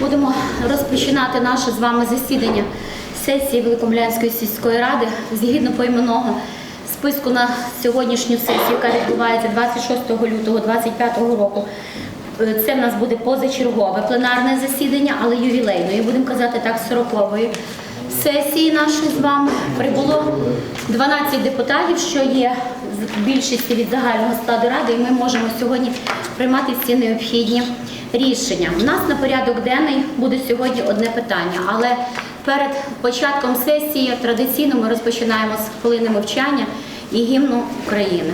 Будемо розпочинати наше з вами засідання сесії Великомлянської сільської ради згідно поіменного списку на сьогоднішню сесію, яка відбувається 26 лютого 2025 року. Е, Це в нас буде позачергове пленарне засідання, але ювілейне. І будемо казати так, 40-ї сесії нашої з вами прибуло 12 депутатів, що є з більшості від загального складу ради, і ми можемо сьогодні приймати всі необхідні рішення. У нас на порядок денний буде сьогодні одне питання, але перед початком сесії традиційно ми розпочинаємо з хвилини мовчання і гімну України.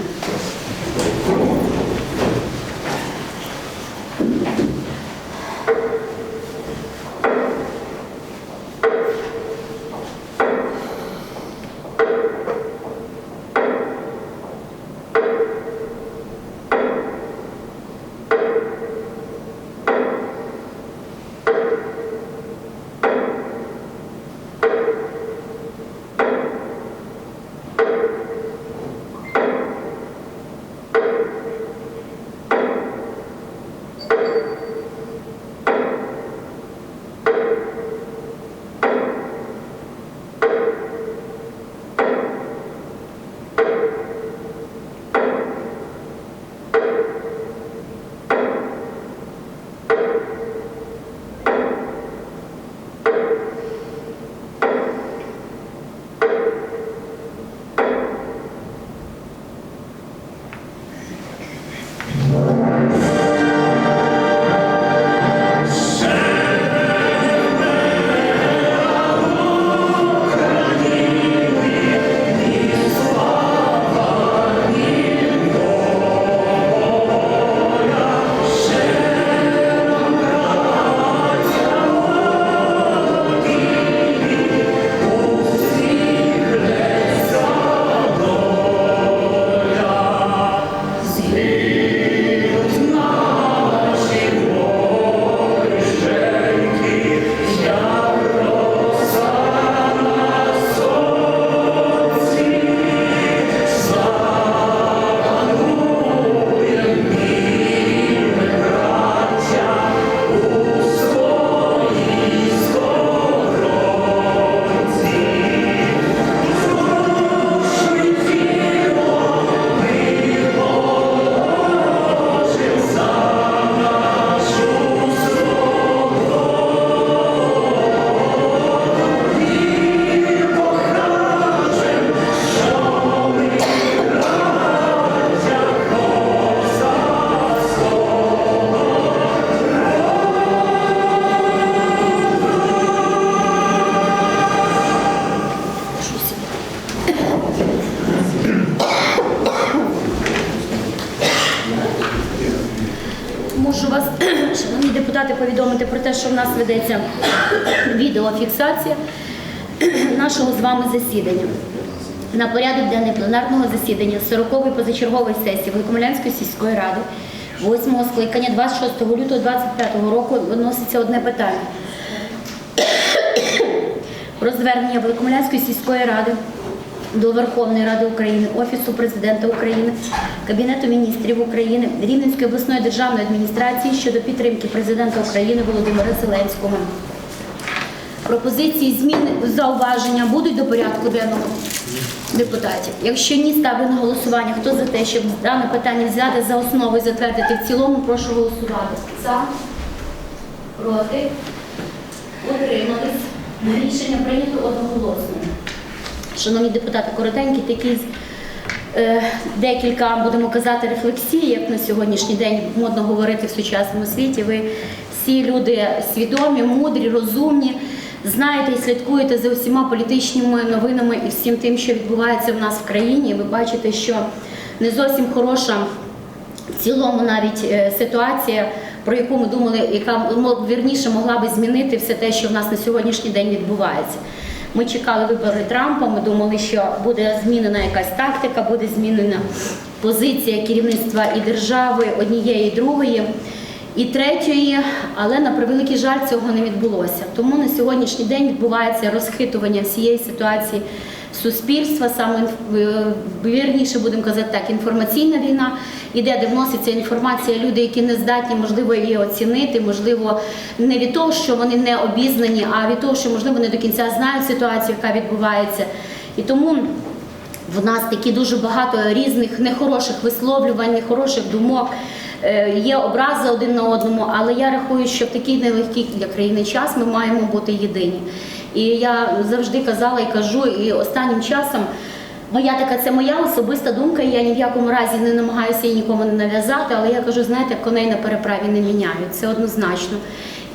Що в нас ведеться відеофіксація нашого з вами засідання. На порядок денний пленарного засідання 40-ї позачергової сесії Великомлянської сільської ради 8 скликання 26 лютого 2025 року виноситься одне питання про звернення Великомлянської сільської ради до Верховної Ради України, Офісу Президента України, Кабінету міністрів України, Рівненської обласної державної адміністрації щодо підтримки президента України Володимира Зеленського. Пропозиції змін зауваження будуть до порядку денного депутатів. Якщо ні, ставлю на голосування. Хто за те, щоб дане питання взяти за основу і затвердити в цілому, прошу голосувати. За, проти, утримались. Рішення прийнято одноголосно. Шановні депутати, коротенькі такі е, декілька, будемо казати, рефлексій, як на сьогоднішній день модно говорити в сучасному світі. Ви всі люди свідомі, мудрі, розумні, знаєте і слідкуєте за усіма політичними новинами і всім тим, що відбувається в нас в країні. І Ви бачите, що не зовсім хороша в цілому навіть е, ситуація, про яку ми думали, яка ну, вірніше могла би змінити все те, що в нас на сьогоднішній день відбувається. Ми чекали вибори Трампа. Ми думали, що буде змінена якась тактика, буде змінена позиція керівництва і держави однієї, і другої. І третьої, але на превеликий жаль цього не відбулося. Тому на сьогоднішній день відбувається розхитування всієї ситуації суспільства, саме е, вірніше будемо казати так, інформаційна війна, іде, де вноситься інформація, люди, які не здатні, можливо, її оцінити, можливо, не від того, що вони не обізнані, а від того, що можливо не до кінця знають ситуацію, яка відбувається. І тому в нас такі дуже багато різних нехороших висловлювань, нехороших думок. Е, Є образи один на одному, але я рахую, що в такий нелегкий для країни час ми маємо бути єдині. І я завжди казала і кажу, і останнім часом моя така це моя особиста думка. Я ні в якому разі не намагаюся її нікому не нав'язати, але я кажу, знаєте, коней на переправі не міняють. Це однозначно.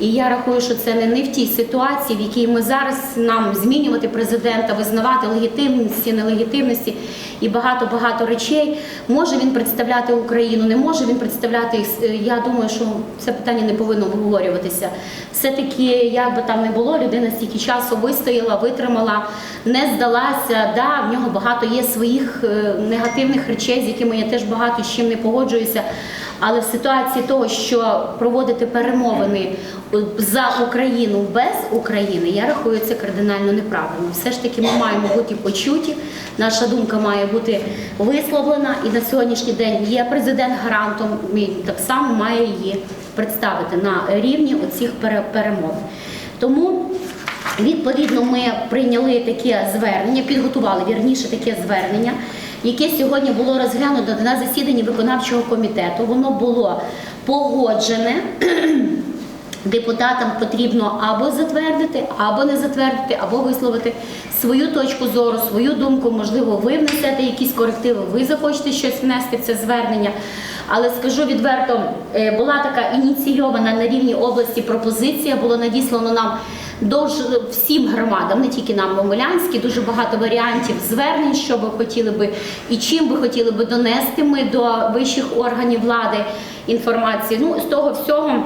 І я рахую, що це не, не в тій ситуації, в якій ми зараз нам змінювати президента, визнавати легітимності, нелегітимності і багато багато речей. Може він представляти Україну, не може він представляти. Е, Я думаю, що це питання не повинно обговорюватися. Все-таки, як би там не було, людина стільки часу вистояла, витримала, не здалася. Да, в нього багато є своїх е, негативних речей, з якими я теж багато з чим не погоджуюся. Але в ситуації того, що проводити перемовини за Україну без України, я рахую це кардинально неправильно. Все ж таки ми маємо бути почуті, наша думка має бути висловлена, і на сьогоднішній день є президент гарантом, і так само має її представити на рівні оцих пере- перемовин. Тому Відповідно, ми прийняли таке звернення, підготували вірніше таке звернення, яке сьогодні було розглянуто на засіданні виконавчого комітету. Воно було погоджене. Депутатам потрібно або затвердити, або не затвердити, або висловити свою точку зору, свою думку. Можливо, ви внесете якісь корективи, ви захочете щось внести в це звернення. Але скажу відверто, е, була така ініційована на рівні області пропозиція, було надіслано нам до всім громадам, не тільки нам Момилянській, дуже багато варіантів звернень, що ви хотіли би і чим ви хотіли би донести ми до вищих органів влади інформації. Ну, з того всього.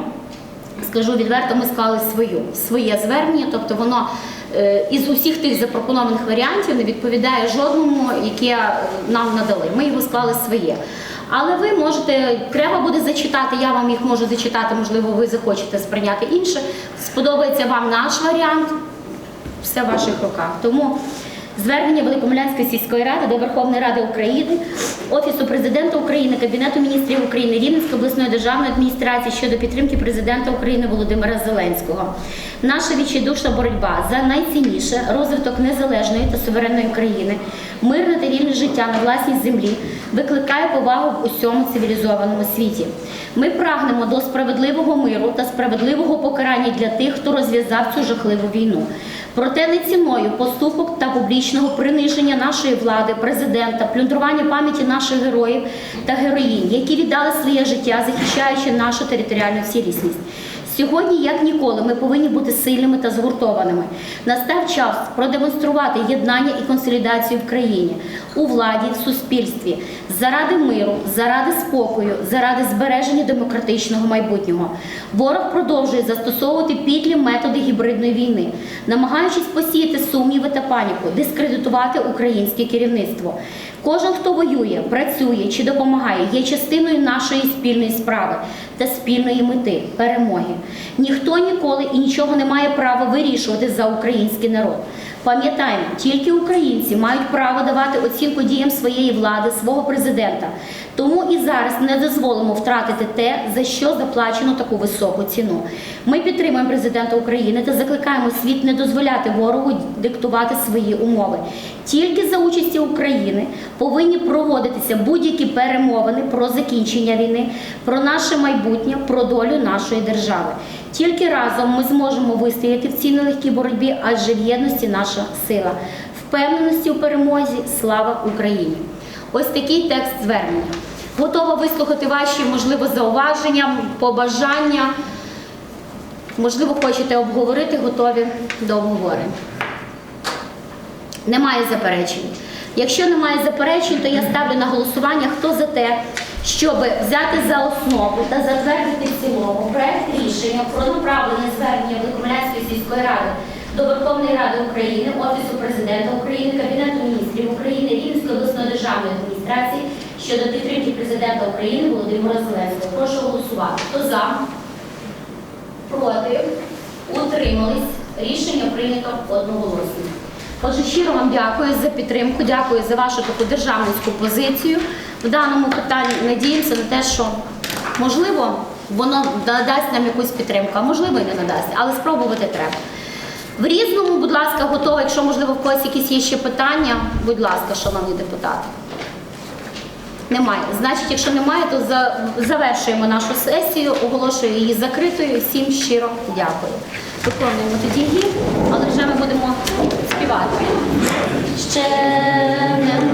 Скажу відверто, ми склали свою своє звернення, тобто воно е, із усіх тих запропонованих варіантів не відповідає жодному, яке нам надали. Ми його склали своє. Але ви можете, треба буде зачитати, я вам їх можу зачитати, можливо, ви захочете сприйняти інше. Сподобається вам наш варіант, все в ваших руках. Тому звернення Великомилянської сільської ради до Верховної Ради України, Офісу президента України, Кабінету міністрів України, Рівненської обласної державної адміністрації щодо підтримки президента України Володимира Зеленського. Наша відчайдушна боротьба за найцінніше розвиток незалежної та суверенної країни, мирне та вільне життя на власній землі викликає повагу в усьому цивілізованому світі. Ми прагнемо до справедливого миру та справедливого покарання для тих, хто розв'язав цю жахливу війну. Проте не ціною поступок та публічного приниження нашої влади, президента, плюндрування пам'яті наших героїв та героїнь, які віддали своє життя, захищаючи нашу територіальну цілісність. Сьогодні, як ніколи, ми повинні бути сильними та згуртованими. Настав час продемонструвати єднання і консолідацію в країні, у владі, в суспільстві, заради миру, заради спокою, заради збереження демократичного майбутнього. Ворог продовжує застосовувати підлі методи гібридної війни, намагаючись посіяти сумніви та паніку, дискредитувати українське керівництво. Кожен, хто воює, працює чи допомагає, є частиною нашої спільної справи та спільної мети перемоги. Ніхто ніколи і нічого не має права вирішувати за український народ. Пам'ятаємо, тільки українці мають право давати оцінку діям своєї влади, свого президента. Тому і зараз не дозволимо втратити те, за що заплачено таку високу ціну. Ми підтримуємо президента України та закликаємо світ не дозволяти ворогу диктувати свої умови. Тільки за участі України повинні проводитися будь-які перемовини про закінчення війни, про наше майбутнє, про долю нашої держави. Тільки разом ми зможемо вистояти в цій нелегкій боротьбі, адже в єдності наша сила. Впевненості у перемозі, слава Україні! Ось такий текст звернення. Готова вислухати ваші, можливо, зауваження, побажання. Можливо, хочете обговорити, готові до обговорення. Немає заперечень. Якщо немає заперечень, то я ставлю на голосування, хто за те, щоб взяти за основу та затвердити в цілому проект рішення про направлення звернення Великомлянської сільської ради до Верховної Ради України, Офісу президента України, Кабінету міністрів України, Рівненської обласної державної адміністрації щодо підтримки президента України Володимира Зеленського. Прошу голосувати. Хто за? Проти? Утримались? Рішення прийнято одноголосно. Отже, щиро вам дякую за підтримку, дякую за вашу таку державницьку позицію. В даному питанні надіємося на те, що можливо воно надасть нам якусь підтримку, а можливо і не надасть, але спробувати треба. В різному, будь ласка, готова. Якщо можливо в когось якісь є ще питання, будь ласка, шановні депутати. Немає. Значить, якщо немає, то завершуємо нашу сесію, оголошую її закритою. Всім щиро дякую. Виконуємо тоді але вже ми будемо співати. Ще не